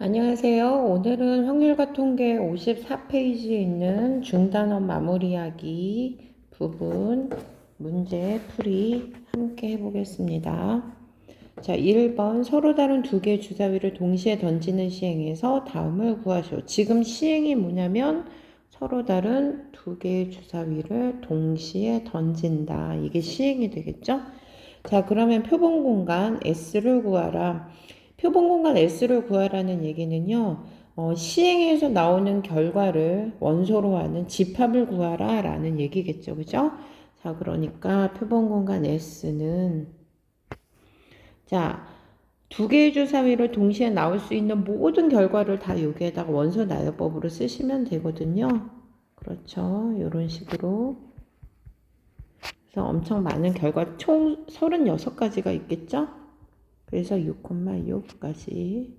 안녕하세요. 오늘은 확률과 통계 54페이지에 있는 중단원 마무리하기 부분 문제 풀이 함께 해보겠습니다. 자, 1번 서로 다른 두 개의 주사위를 동시에 던지는 시행에서 다음을 구하시오. 지금 시행이 뭐냐면 서로 다른 두 개의 주사위를 동시에 던진다. 이게 시행이 되겠죠? 자, 그러면 표본 공간 S를 구하라. 표본 공간 S를 구하라는 얘기는요, 어, 시행에서 나오는 결과를 원소로 하는 집합을 구하라 라는 얘기겠죠. 그죠? 자, 그러니까 표본 공간 S는, 자, 두 개의 주사위를 동시에 나올 수 있는 모든 결과를 다 여기에다가 원소 나열법으로 쓰시면 되거든요. 그렇죠. 이런 식으로. 그래서 엄청 많은 결과, 총 36가지가 있겠죠? 그래서 6,6까지.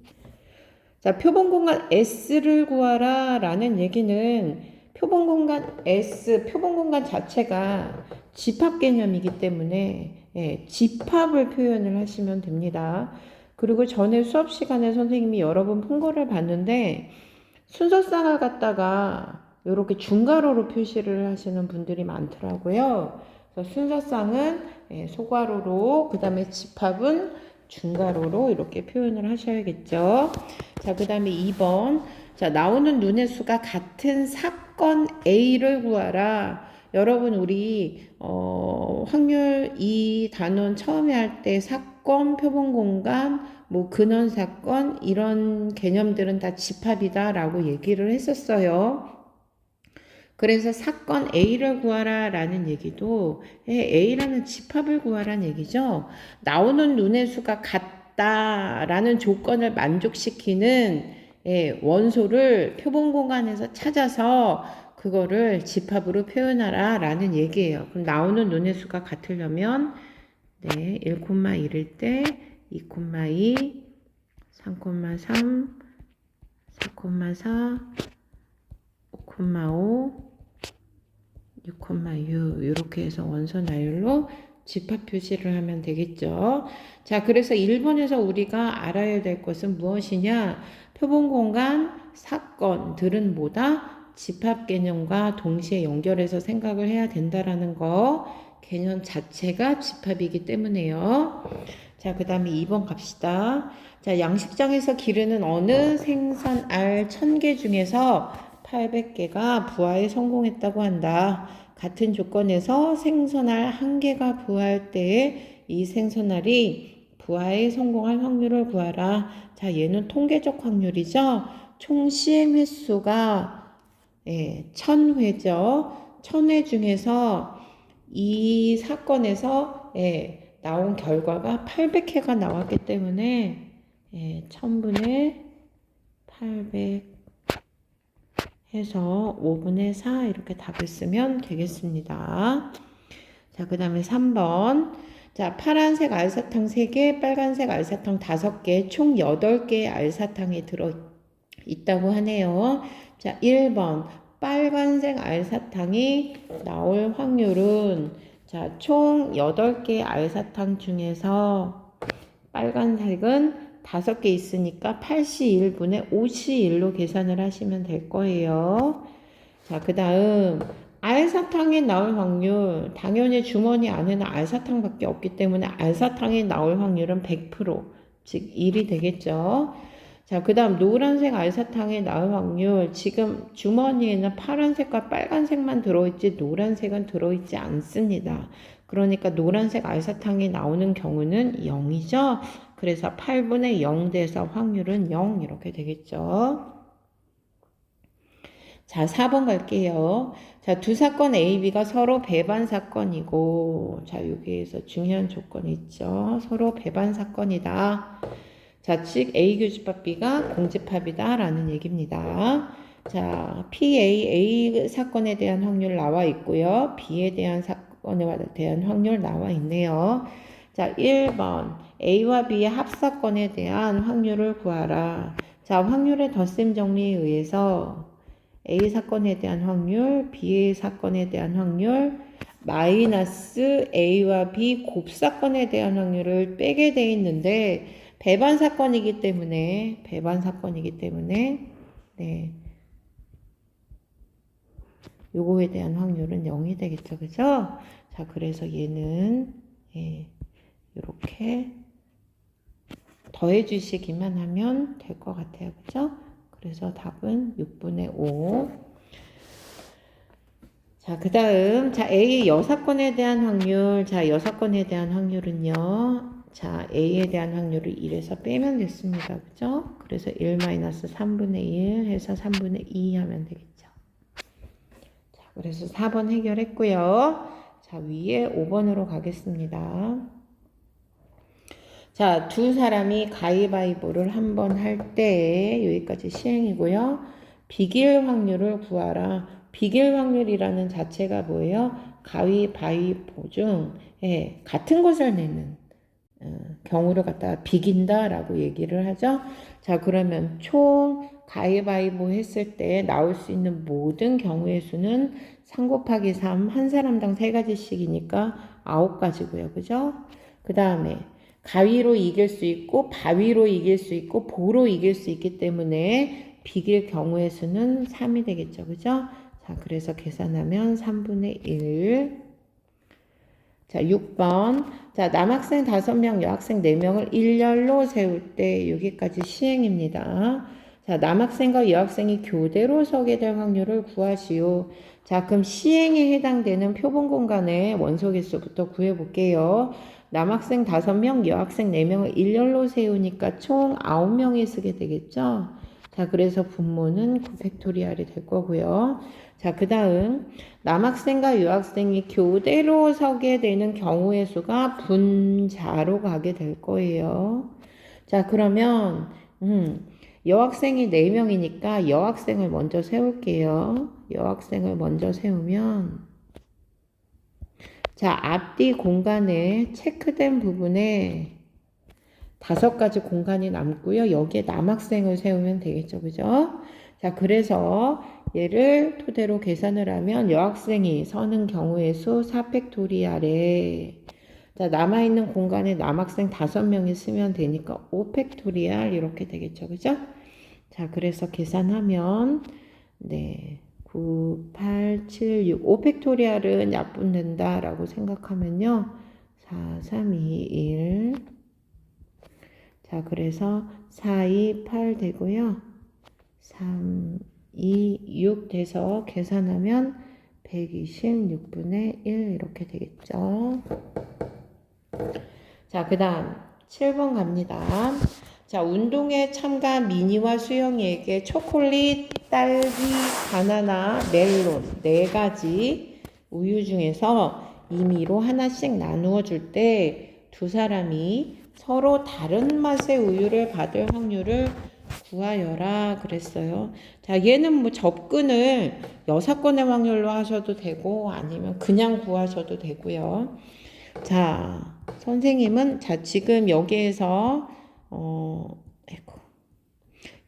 자, 표본 공간 S를 구하라 라는 얘기는 표본 공간 S, 표본 공간 자체가 집합 개념이기 때문에 예, 집합을 표현을 하시면 됩니다. 그리고 전에 수업 시간에 선생님이 여러 번 푼 거를 봤는데 순서쌍을 갖다가 이렇게 중괄호로 표시를 하시는 분들이 많더라고요. 그래서 순서쌍은 예, 소괄호로, 그 다음에 집합은 중괄호로 이렇게 표현을 하셔야겠죠. 자, 그 다음에 2번. 자, 나오는 눈의 수가 같은 사건 A를 구하라. 여러분, 우리, 어, 확률 이 단원 처음에 할 때 사건, 표본 공간, 뭐 근원 사건, 이런 개념들은 다 집합이다라고 얘기를 했었어요. 그래서 사건 A를 구하라 라는 얘기도 A라는 집합을 구하라는 얘기죠. 나오는 눈의 수가 같다 라는 조건을 만족시키는 예, 원소를 표본 공간에서 찾아서 그거를 집합으로 표현하라 라는 얘기예요. 그럼 나오는 눈의 수가 같으려면 네, 1,1일 때 2,2, 3,3, 4,4, 5,5 6,6 이렇게 해서 원소 나열로 집합 표시를 하면 되겠죠. 자, 그래서 1번에서 우리가 알아야 될 것은 무엇이냐? 표본 공간 사건들은 뭐다? 집합 개념과 동시에 연결해서 생각을 해야 된다라는 거. 개념 자체가 집합이기 때문에요. 자, 그 다음에 2번 갑시다. 자, 양식장에서 기르는 어느 생선 알 1000개 중에서 800개가 부화에 성공했다고 한다. 같은 조건에서 생선알 한 개가 부화할 때에 이 생선알이 부화에 성공할 확률을 구하라. 자, 얘는 통계적 확률이죠. 총 시행 횟수가 예, 1000회죠. 1000회 중에서 이 사건에서 예, 나온 결과가 800회가 나왔기 때문에 예, 1000분의 800 해서 5분의 4 이렇게 답을 쓰면 되겠습니다. 자, 그 다음에 3번. 자, 파란색 알사탕 3개, 빨간색 알사탕 5개, 총 8개의 알사탕이 들어 있다고 하네요. 자, 1번. 빨간색 알사탕이 나올 확률은 자, 총 8개의 알사탕 중에서 빨간색은 다섯 개 있으니까 8시 1분에 5시 1로 계산을 하시면 될 거예요. 자, 그 다음 알사탕에 나올 확률 당연히 주머니 안에는 알사탕밖에 없기 때문에 알사탕에 나올 확률은 100%, 즉 1이 되겠죠. 자, 그 다음 노란색 알사탕에 나올 확률 지금 주머니에는 파란색과 빨간색만 들어있지 노란색은 들어있지 않습니다. 그러니까 노란색 알사탕이 나오는 경우는 0이죠. 그래서 8분의 0 돼서 확률은 0 이렇게 되겠죠. 자, 4번 갈게요. 자, 두 사건 A, B가 서로 배반 사건이고, 자, 여기에서 중요한 조건이 있죠. 서로 배반 사건이다. 자, 즉 A 교집합 B가 공집합이다 라는 얘기입니다. 자, PA, A 사건에 대한 확률 나와 있고요. B에 대한 사건에 대한 확률 나와 있네요. 자, 1번. A와 B의 합사건에 대한 확률을 구하라. 자, 확률의 덧셈 정리에 의해서 A 사건에 대한 확률, B 사건에 대한 확률, 마이너스 A와 B 곱사건에 대한 확률을 빼게 돼 있는데 배반 사건이기 때문에 배반 사건이기 때문에 네. 요거에 대한 확률은 0이 되겠죠. 그죠? 자, 그래서 얘는 예. 이렇게 더해 주시기만 하면 될 것 같아요. 그죠? 그래서 답은 6분의 5. 자, 그 다음, 자, A 여사건에 대한 확률. 자, 여사건에 대한 확률은요. 자, A에 대한 확률을 1에서 빼면 됐습니다. 그죠? 그래서 1-3분의 1 해서 3분의 2 하면 되겠죠. 자, 그래서 4번 해결했고요. 자, 위에 5번으로 가겠습니다. 자, 두 사람이 가위바위보를 한 번 할 때 여기까지 시행이고요. 비길 확률을 구하라. 비길 확률이라는 자체가 뭐예요? 가위바위보 중 예, 같은 것을 내는 어, 경우를 갖다가 비긴다라고 얘기를 하죠. 자, 그러면 총 가위바위보 했을 때 나올 수 있는 모든 경우의 수는 3 곱하기 3, 한 사람당 세 가지씩이니까 아홉 가지고요. 그죠? 그 다음에 가위로 이길 수 있고 바위로 이길 수 있고 보로 이길 수 있기 때문에 비길 경우의 수는 3이 되겠죠. 그죠? 자, 그래서 계산하면 3분의 1. 자, 6번. 자, 남학생 5명, 여학생 4명을 일렬로 세울 때 여기까지 시행입니다. 자, 남학생과 여학생이 교대로 서게 될 확률을 구하시오. 자, 그럼 시행에 해당되는 표본 공간의 원소 개수부터 구해 볼게요. 남학생 5명, 여학생 4명을 일렬로 세우니까 총 9명이 쓰게 되겠죠? 자, 그래서 분모는 9팩토리알이 될 거고요. 자, 그 다음, 남학생과 여학생이 교대로 서게 되는 경우의 수가 분자로 가게 될 거예요. 자, 그러면, 음, 여학생이 4명이니까 여학생을 먼저 세울게요. 여학생을 먼저 세우면, 자, 앞뒤 공간에 체크된 부분에 다섯 가지 공간이 남고요. 여기에 남학생을 세우면 되겠죠. 그죠? 자, 그래서 얘를 토대로 계산을 하면 여학생이 서는 경우의 수 4팩토리알에 자, 남아있는 공간에 남학생 5명이 쓰면 되니까 5팩토리알 이렇게 되겠죠. 그죠? 자, 그래서 계산하면 네. 9, 8, 7, 6, 5팩토리알은 약분된다 라고 생각하면요. 4, 3, 2, 1. 자, 그래서 4, 2, 8 되고요. 3, 2, 6 돼서 계산하면 126분의 1 이렇게 되겠죠. 자, 그 다음 7번 갑니다. 자, 운동에 참가한 미니와 수영이에게 초콜릿, 딸기, 바나나, 멜론 네 가지 우유 중에서 임의로 하나씩 나누어 줄 때 두 사람이 서로 다른 맛의 우유를 받을 확률을 구하여라 그랬어요. 자, 얘는 뭐 접근을 여사건의 확률로 하셔도 되고 아니면 그냥 구하셔도 되고요. 자, 선생님은 자, 지금 여기에서 어, 아이고.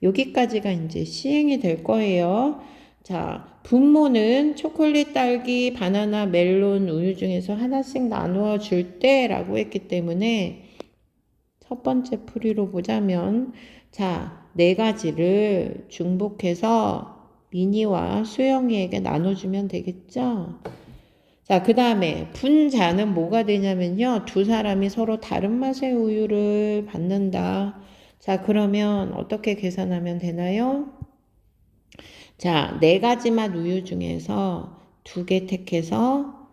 여기까지가 이제 시행이 될 거예요. 자, 분모는 초콜릿, 딸기, 바나나, 멜론, 우유 중에서 하나씩 나누어 줄 때라고 했기 때문에 첫 번째 풀이로 보자면 자, 네 가지를 중복해서 미니와 수영이에게 나눠주면 되겠죠? 자, 그 다음에 분자는 뭐가 되냐면요. 두 사람이 서로 다른 맛의 우유를 받는다. 자, 그러면 어떻게 계산하면 되나요? 자, 네 가지 맛 우유 중에서 두 개 택해서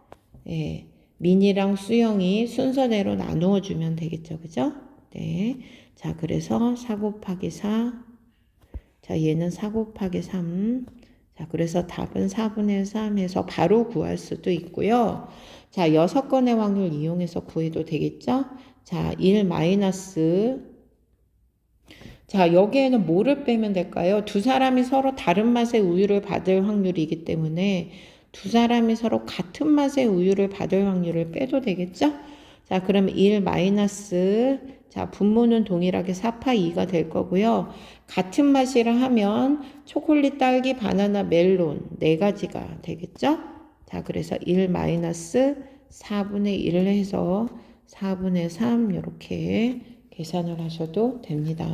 예, 미니랑 수영이 순서대로 나누어 주면 되겠죠. 그죠? 네. 자, 그래서 4 곱하기 4. 자, 얘는 4 곱하기 3. 자, 그래서 답은 4분의 3에서 바로 구할 수도 있고요. 자, 6건의 확률 이용해서 구해도 되겠죠? 자, 1 마이너스 자, 여기에는 뭐를 빼면 될까요? 두 사람이 서로 다른 맛의 우유를 받을 확률이기 때문에 두 사람이 서로 같은 맛의 우유를 받을 확률을 빼도 되겠죠? 자, 그러면 1 마이너스 자, 분모는 동일하게 4파 2가 될 거고요. 같은 맛이라 하면 초콜릿, 딸기, 바나나, 멜론 네 가지가 되겠죠? 자, 그래서 1 마이너스 4분의 1을 해서 4분의 3 이렇게 계산을 하셔도 됩니다.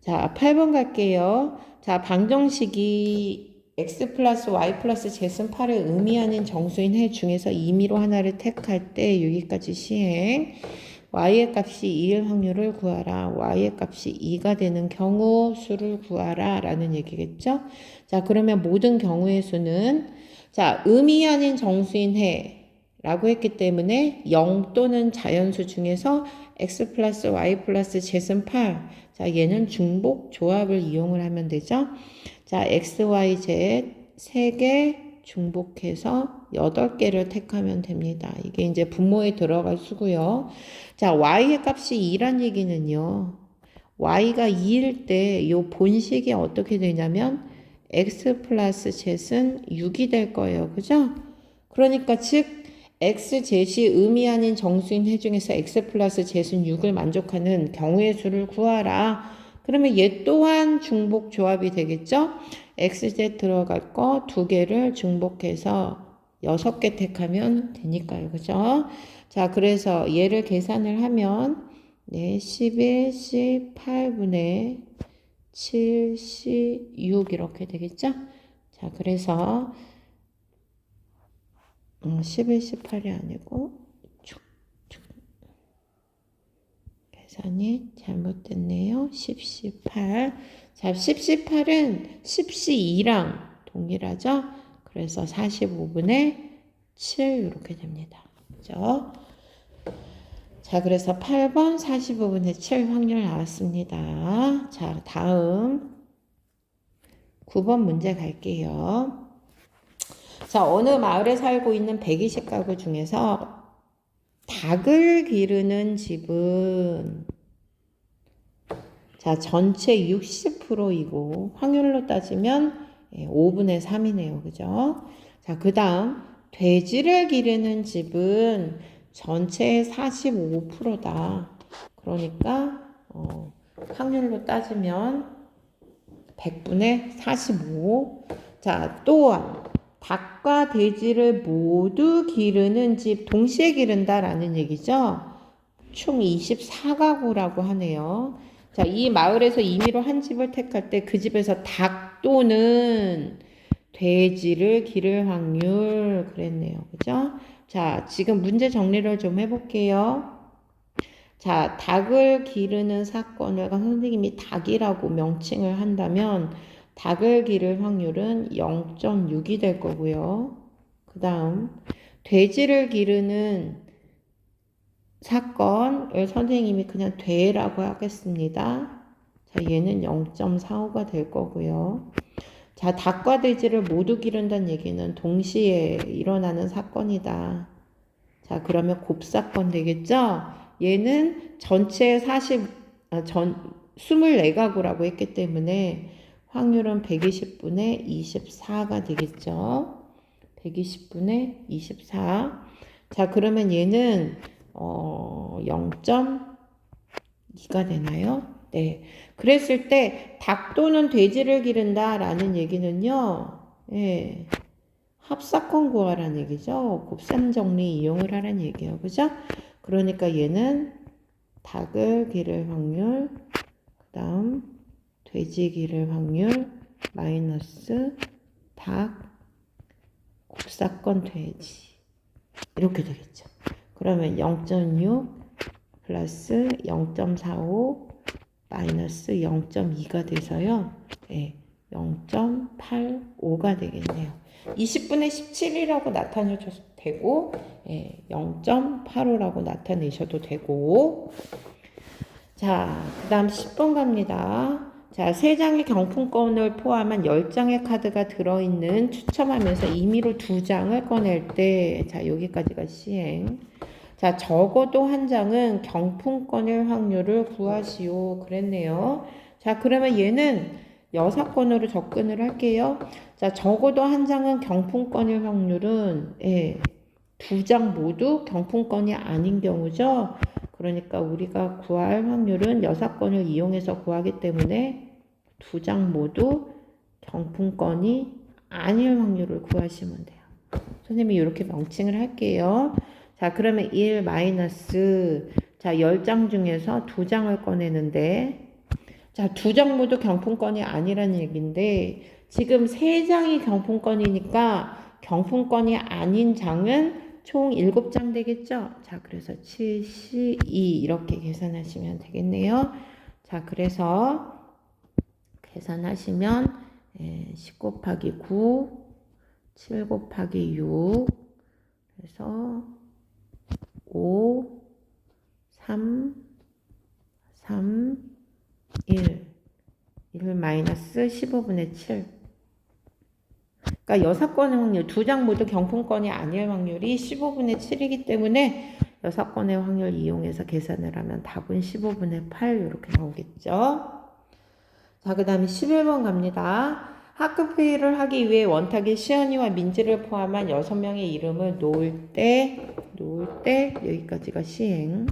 자, 8번 갈게요. 자, 방정식이 x 플러스 y 플러스 제승 8을 의미하는 정수인 해 중에서 임의로 하나를 택할 때 여기까지 시행. Y의 값이 2일 확률을 구하라. y의 값이 2가 되는 경우 수를 구하라. 라는 얘기겠죠? 자, 그러면 모든 경우의 수는 자, 의미 아닌 정수인 해 라고 했기 때문에 0 또는 자연수 중에서 x 플러스 y 플러스 제승 8. 자, 얘는 중복 조합을 이용을 하면 되죠. 자, x, y, z 3개 중복해서 8개를 택하면 됩니다. 이게 이제 분모에 들어갈 수고요. 자, y의 값이 2란 얘기는요. y가 2일 때 이 본식이 어떻게 되냐면 x 플러스 z은 6이 될 거예요. 그죠? 그러니까 즉 xzet이 의미 아닌 정수인 해 중에서 x 플러스 z는 6을 만족하는 경우의 수를 구하라. 그러면 얘 또한 중복 조합이 되겠죠? Xz 들어갈 거 두 개를 중복해서 여섯 개 택하면 되니까요. 그죠? 자, 그래서 얘를 계산을 하면 네, 11, 18분의 7, 16 이렇게 되겠죠? 자, 그래서 음, 11, 18이 아니고. 계산이 잘못됐네요. 10, 18. 자, 10, 18은 10, 2랑 동일하죠? 그래서 45분의 7 이렇게 됩니다. 그죠? 자, 그래서 8번 45분의 7 확률 나왔습니다. 자, 다음 9번 문제 갈게요. 자, 어느 마을에 살고 있는 120가구 중에서 닭을 기르는 집은 자, 전체 60%이고 확률로 따지면 5분의 3이네요. 그죠? 자, 그 다음 돼지를 기르는 집은 전체의 45%다. 그러니까 어, 확률로 따지면 100분의 45. 자, 또한 닭과 돼지를 모두 기르는 집 동시에 기른다라는 얘기죠. 총 24가구라고 하네요. 자, 이 마을에서 임의로 한 집을 택할 때 그 집에서 닭 또는 돼지를 기를 확률 그랬네요. 그죠? 자, 지금 문제 정리를 좀 해볼게요. 자, 닭을 기르는 사건을 선생님이 닭이라고 명칭을 한다면 닭을 기를 확률은 0.6이 될 거고요. 그 다음, 돼지를 기르는 사건을 선생님이 그냥 돼라고 하겠습니다. 자, 얘는 0.45가 될 거고요. 자, 닭과 돼지를 모두 기른다는 얘기는 동시에 일어나는 사건이다. 자, 그러면 곱사건 되겠죠? 얘는 전체 40, 아, 전, 24가구라고 했기 때문에 확률은 120분의 24가 되겠죠? 120분의 24. 자, 그러면 얘는, 어, 0.2가 되나요? 네. 그랬을 때, 닭 또는 돼지를 기른다 라는 얘기는요, 예. 합사건 구하라는 얘기죠. 곱셈 정리 이용을 하라는 얘기예요. 그죠? 그러니까 얘는 닭을 기를 확률, 그 다음 돼지 기를 확률, 마이너스 닭, 곱사건 돼지. 이렇게 되겠죠. 그러면 0.6 플러스 0.45 마이너스 0.2가 돼서요. 네, 0.85가 되겠네요. 20분의 17이라고 나타내셔도 되고 예, 0.85라고 나타내셔도 되고 자, 그 다음 10번 갑니다. 자, 3장의 경품권을 포함한 10장의 카드가 들어있는 추첨하면서 임의로 2장을 꺼낼 때, 자, 여기까지가 시행. 자, 적어도 한 장은 경품권일 확률을 구하시오. 그랬네요. 자, 그러면 얘는 여사건으로 접근을 할게요. 자, 적어도 한 장은 경품권일 확률은, 예, 두 장 모두 경품권이 아닌 경우죠. 그러니까 우리가 구할 확률은 여사건을 이용해서 구하기 때문에 두 장 모두 경품권이 아닐 확률을 구하시면 돼요. 선생님이 이렇게 명칭을 할게요. 자, 그러면 1 마이너스 자, 10장 중에서 두 장을 꺼내는데, 자, 두장 모두 경품권이 아니라는 얘기인데, 지금 세 장이 경품권이니까 경품권이 아닌 장은 총 7장 되겠죠? 자, 그래서 72 이렇게 계산하시면 되겠네요. 자, 그래서 계산하시면 예, 10 곱하기 9, 7 곱하기 6, 그래서 5, 3, 3, 1, 1 마이너스 15분의 7. 그러니까 여섯 건의 확률, 두 장 모두 경품권이 아닐 확률이 15분의 7이기 때문에 여섯 건의 확률 이용해서 계산을 하면 답은 15분의 8 이렇게 나오겠죠. 자, 그 다음에 11번 갑니다. 학급 회의를 하기 위해 원탁의 시연이와 민지를 포함한 6명의 이름을 놓을 때, 놓을 때, 여기까지가 시행.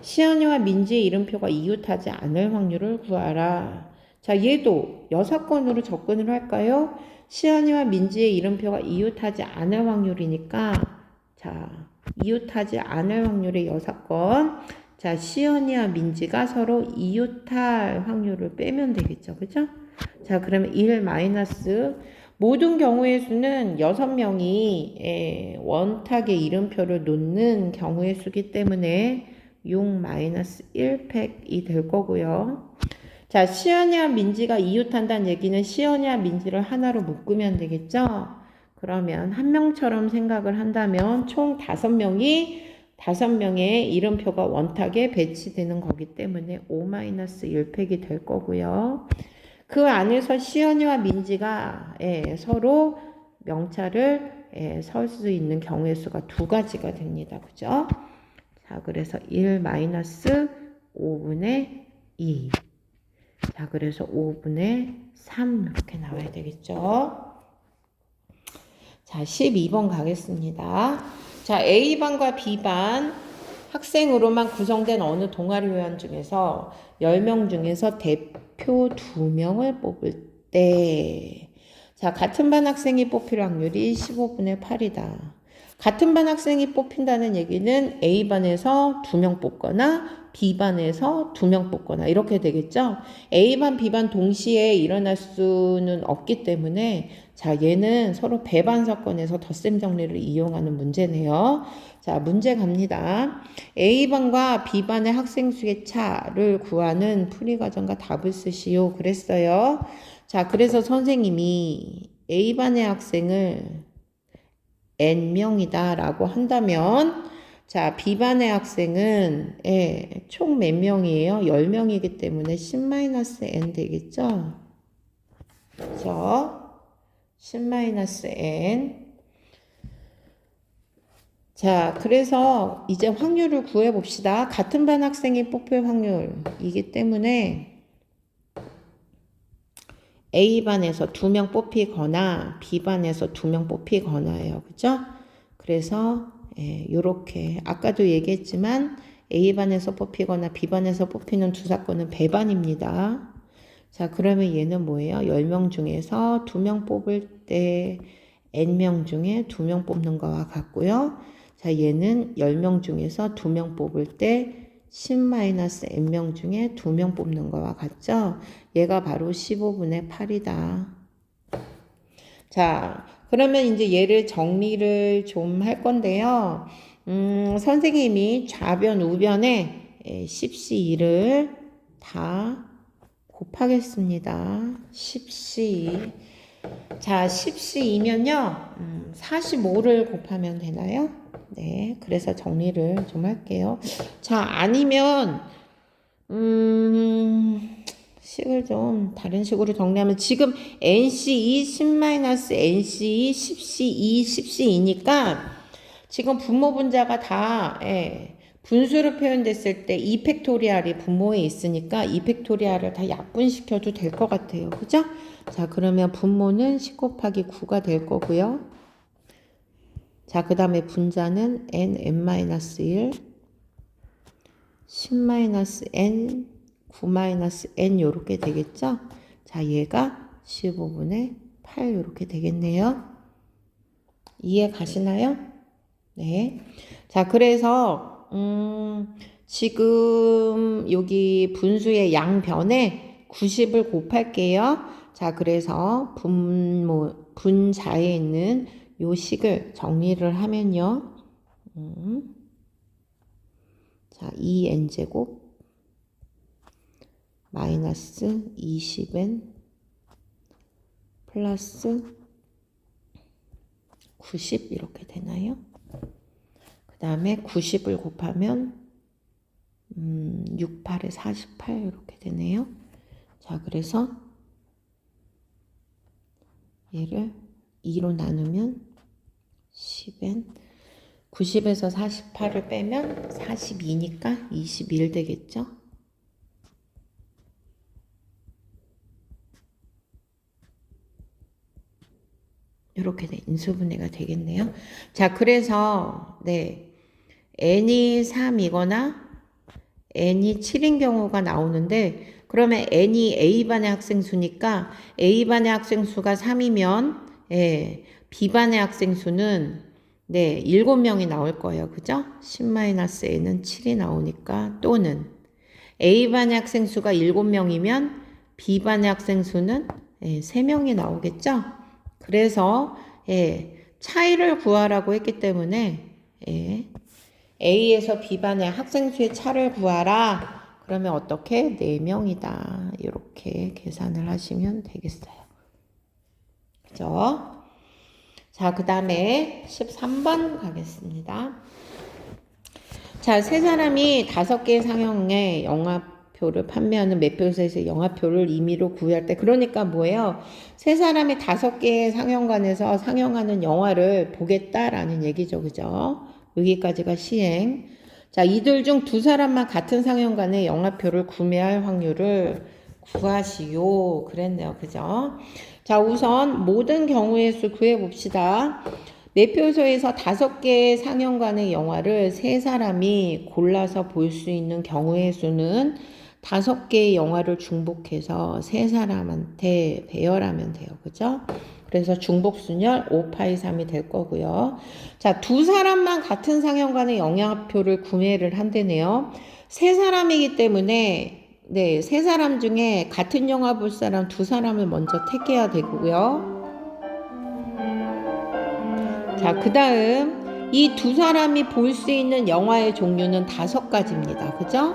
시연이와 민지의 이름표가 이웃하지 않을 확률을 구하라. 자, 얘도 여사건으로 접근을 할까요? 시연이와 민지의 이름표가 이웃하지 않을 확률이니까, 자, 이웃하지 않을 확률의 여사건. 자, 시연이와 민지가 서로 이웃할 확률을 빼면 되겠죠. 그죠? 자, 그러면 1 마이너스 모든 경우의 수는 6명이 예, 원탁의 이름표를 놓는 경우의 수기 때문에 6 마이너스 1팩이 될 거고요. 자, 시연이와 민지가 이웃한다는 얘기는 시연이와 민지를 하나로 묶으면 되겠죠? 그러면 한 명처럼 생각을 한다면 총 다섯 명이 다섯 명의 이름표가 원탁에 배치되는 거기 때문에 5-1팩이 될 거고요. 그 안에서 시연이와 민지가 예, 서로 명찰을 예, 설수 있는 경우의 수가 두 가지가 됩니다. 그죠? 자, 그래서 1 마이너스 5분의 2. 자, 그래서 5분의 3 이렇게 나와야 되겠죠? 자, 12번 가겠습니다. 자, A반과 B반 학생으로만 구성된 어느 동아리 회원 중에서 10명 중에서 대 표 2명을 뽑을 때, 자, 같은 반 학생이 뽑힐 확률이 15분의 8이다. 같은 반 학생이 뽑힌다는 얘기는 A반에서 2명 뽑거나 B반에서 2명 뽑거나 이렇게 되겠죠. A반, B반 동시에 일어날 수는 없기 때문에 자, 얘는 서로 배반 사건에서 덧셈 정리를 이용하는 문제네요. 자, 문제 갑니다. A반과 B반의 학생 수의 차를 구하는 풀이 과정과 답을 쓰시오. 그랬어요. 자, 그래서 선생님이 A반의 학생을 n명이다 라고 한다면 자, B반의 학생은 예, 총 몇 명이에요? 10명이기 때문에 10-n 되겠죠? 그죠? 10-n 자, 그래서 이제 확률을 구해 봅시다. 같은 반 학생이 뽑힐 확률이기 때문에 A반에서 두 명 뽑히거나 B반에서 두 명 뽑히거나예요. 그죠? 그래서 예, 요렇게 아까도 얘기했지만 A반에서 뽑히거나 B반에서 뽑히는 두 사건은 배반입니다. 자, 그러면 얘는 뭐예요? 10명 중에서 2명 뽑을 때 N명 중에 2명 뽑는 거와 같고요. 자, 얘는 10명 중에서 2명 뽑을 때 10-n명 중에 2명 뽑는 거와 같죠? 얘가 바로 15분의 8이다. 자, 그러면 이제 얘를 정리를 좀 할 건데요. 음, 선생님이 좌변, 우변에 10C2를 다 곱하겠습니다. 10C2. 자, 10C2면요, 음, 45를 곱하면 되나요? 네, 그래서 정리를 좀 할게요. 자, 아니면, 음, 식을 좀 다른 식으로 정리하면 지금 NC2, 10-NC2, 10C2, 10C2니까 지금 분모 분자가 다, 예, 분수로 표현됐을 때 2팩토리알이 분모에 있으니까 2팩토리알을 다 약분시켜도 될 것 같아요. 그죠? 자, 그러면 분모는 10 곱하기 9가 될 거고요. 자, 그 다음에 분자는 n, n-1, 10-n, 9-n 요렇게 되겠죠? 자, 얘가 15분의 8 요렇게 되겠네요. 이해 가시나요? 네. 자, 그래서 음, 지금 여기 분수의 양변에 90을 곱할게요. 자, 그래서 분모, 분자에 있는 요 식을 정리를 하면요. 음. 자, 2n제곱 마이너스 20n 플러스 90 이렇게 되나요? 그 다음에 90을 곱하면 음, 6, 8에 48 이렇게 되네요. 자, 그래서 얘를 2로 나누면 10n 90에서 48을 빼면 42니까 21 되겠죠? 이렇게 돼, 인수분해가 되겠네요. 자, 그래서 네 n이 3이거나 n이 7인 경우가 나오는데 그러면 n이 A반의 학생 수니까 A반의 학생 수가 3이면 예, B반의 학생 수는 네, 7명이 나올 거예요. 그죠? 10-n은 7이 나오니까 또는 A반의 학생 수가 7명이면 B반의 학생 수는 예, 3명이 나오겠죠? 그래서 예, 차이를 구하라고 했기 때문에 예, A에서 B반의 학생 수의 차를 구하라. 그러면 어떻게? 4명이다. 이렇게 계산을 하시면 되겠어요. 그죠? 자, 그 다음에 13번 가겠습니다. 자, 세 사람이 다섯 개의 상형의 영화표를 판매하는 매표소에서 영화표를 임의로 구할 때, 그러니까 뭐예요? 세 사람이 다섯 개의 상영관에서 상영하는 영화를 보겠다라는 얘기죠. 그죠? 여기까지가 시행. 자, 이들 중 두 사람만 같은 상영관의 영화표를 구매할 확률을 구하시오. 그랬네요. 그죠? 자, 우선 모든 경우의 수 구해 봅시다. 매표소에서 다섯 개의 상영관의 영화를 세 사람이 골라서 볼 수 있는 경우의 수는 다섯 개의 영화를 중복해서 세 사람한테 배열하면 돼요. 그죠? 그래서 중복순열 5파이 3이 될 거고요. 자, 두 사람만 같은 상영관의 영향표를 구매를 한대네요. 세 사람이기 때문에 네, 세 사람 중에 같은 영화 볼 사람 두 사람을 먼저 택해야 되고요. 자, 그 다음 이 두 사람이 볼 수 있는 영화의 종류는 다섯 가지입니다. 그죠?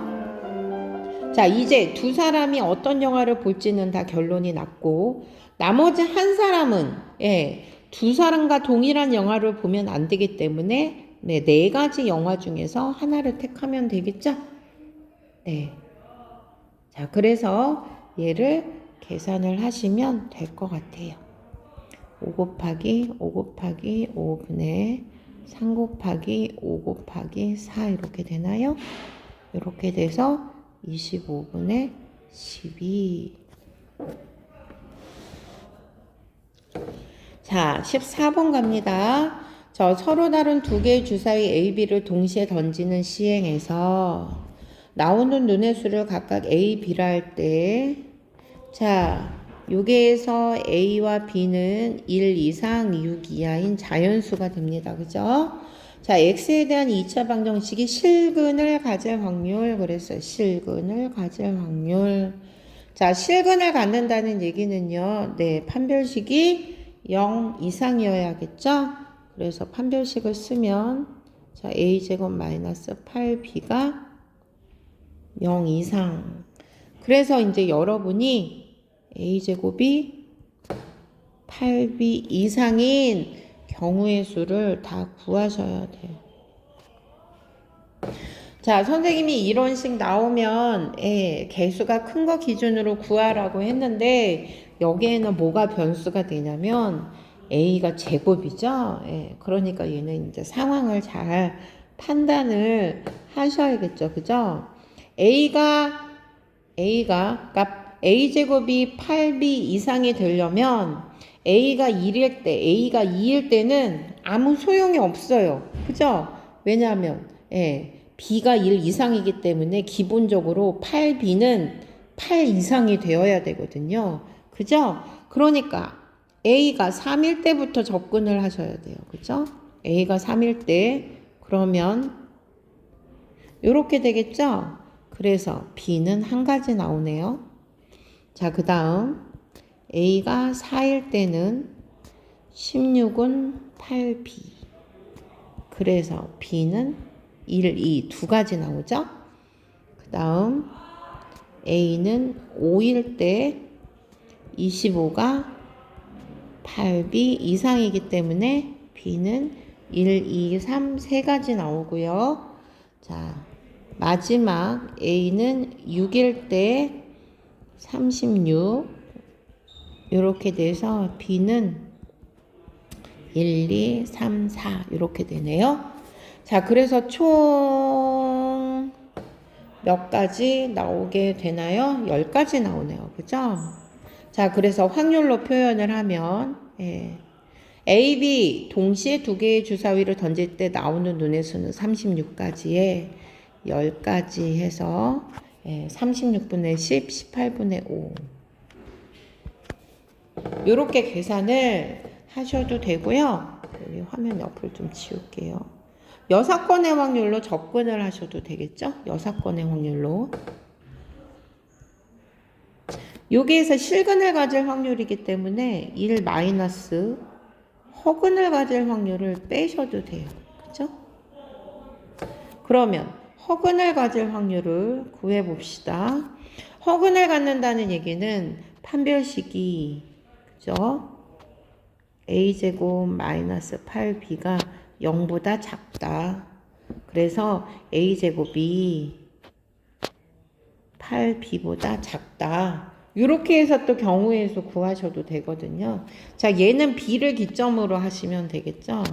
자, 이제 두 사람이 어떤 영화를 볼지는 다 결론이 났고, 나머지 한 사람은, 예, 두 사람과 동일한 영화를 보면 안 되기 때문에, 네, 네 가지 영화 중에서 하나를 택하면 되겠죠? 네. 자, 그래서 얘를 계산을 하시면 될 것 같아요. 5 곱하기 5 곱하기 5분의 3 곱하기 5 곱하기 4 이렇게 되나요? 이렇게 돼서 25분의 12. 자, 14번 갑니다. 저 서로 다른 두 개의 주사위 A, B를 동시에 던지는 시행에서 나오는 눈의 수를 각각 A, B라 할 때, 자, 요게에서 A와 B는 1 이상 6 이하인 자연수가 됩니다. 그죠? 자, x에 대한 2차 방정식이 실근을 가질 확률 그래서 실근을 가질 확률. 자, 실근을 갖는다는 얘기는요. 네, 판별식이 0 이상이어야겠죠? 그래서 판별식을 쓰면 자, a제곱 마이너스 8b가 0 이상. 그래서 이제 여러분이 a제곱이 8b 이상인 경우의 수를 다 구하셔야 돼요. 자, 선생님이 이런 식 나오면, 예, 개수가 큰 거 기준으로 구하라고 했는데, 여기에는 뭐가 변수가 되냐면, A가 제곱이죠? 예, 그러니까 얘는 이제 상황을 잘 판단을 하셔야겠죠. 그죠? A가, A가, 그러니까 A제곱이 8B 이상이 되려면, A가 1일 때, A가 2일 때는 아무 소용이 없어요. 그죠? 왜냐하면, 예, B가 1 이상이기 때문에 기본적으로 8B는 8 이상이 되어야 되거든요. 그죠? 그러니까 A가 3일 때부터 접근을 하셔야 돼요. 그죠? A가 3일 때, 그러면 이렇게 되겠죠? 그래서 B는 한 가지 나오네요. 자, 그 다음 A가 4일 때는 16은 8B. 그래서 B는 1, 2 두 가지 나오죠? 그 다음 A는 5일 때 25가 8B 이상이기 때문에 B는 1, 2, 3, 세 가지 나오고요. 자, 마지막 A는 6일 때 36. 이렇게 돼서 B는 1, 2, 3, 4 이렇게 되네요. 자, 그래서 총 몇 가지 나오게 되나요? 10가지 나오네요. 그죠? 자, 그래서 확률로 표현을 하면 예. A, B 동시에 두 개의 주사위를 던질 때 나오는 눈의 수는 36가지에 10가지 해서 예, 36분의 10, 18분의 5 이렇게 계산을 하셔도 되고요. 여기 화면 옆을 좀 지울게요. 여섯 건의 확률로 접근을 하셔도 되겠죠? 여섯 건의 확률로. 여기에서 실근을 가질 확률이기 때문에 1 마이너스 허근을 가질 확률을 빼셔도 돼요. 그죠? 그러면 허근을 가질 확률을 구해 봅시다. 허근을 갖는다는 얘기는 판별식이 그죠? a제곱 마이너스 8b가 0보다 작다. 그래서 a제곱이 8b보다 작다. 이렇게 해서 또 경우의 수 구하셔도 되거든요. 자, 얘는 b를 기점으로 하시면 되겠죠.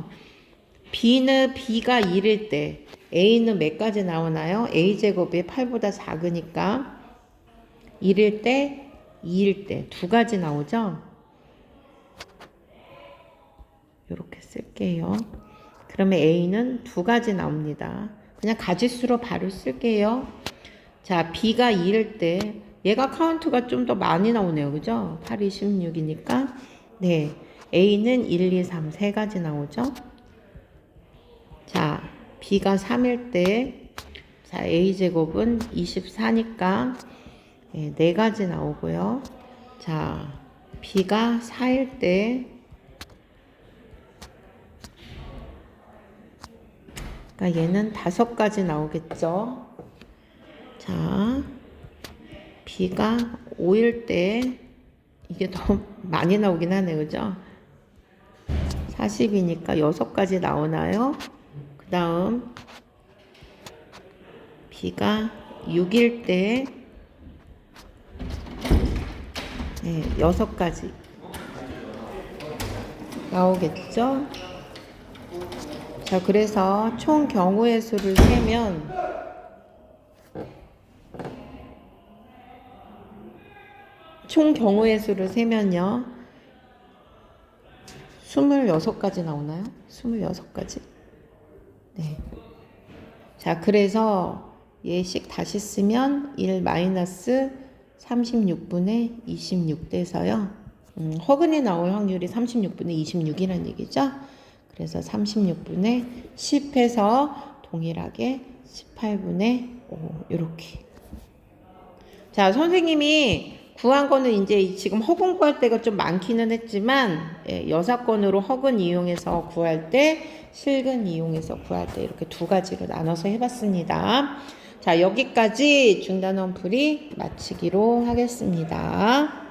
B는 b가 1일 때 a는 몇 가지 나오나요? a제곱이 8보다 작으니까 1일 때, 2일 때 두 가지 나오죠. 이렇게 쓸게요. 그러면 a는 두 가지 나옵니다. 그냥 가지수로 바로 쓸게요. 자, b가 2일 때 얘가 카운트가 좀 더 많이 나오네요. 그죠? 8, 2, 16이니까 네. a는 1, 2, 3 세 가지 나오죠. 자, b가 3일 때 자, a제곱은 24니까 네, 네 가지 나오고요. 자, b가 4일 때 그러니까 얘는 다섯 가지 나오겠죠. 자, B가 5일 때 이게 더 많이 나오긴 하네, 그죠? 40이니까 여섯 가지 나오나요? 그 다음 B가 6일 때 네, 여섯 가지 나오겠죠? 자, 그래서 총 경우의 수를 세면 총 경우의 수를 세면요. 26가지 나오나요? 26가지. 네. 자, 그래서 예식 다시 쓰면 1 마이너스 36분의 26 돼서요. 음, 허근이 나올 확률이 36분의 26이라는 얘기죠. 그래서 36분의 10해서 동일하게 18분의 5 이렇게. 자, 선생님이 구한 거는 이제 지금 허근 구할 때가 좀 많기는 했지만 예, 여사건으로 허근 이용해서 구할 때 실근 이용해서 구할 때 이렇게 두 가지로 나눠서 해봤습니다. 자, 여기까지 중단원 풀이 마치기로 하겠습니다.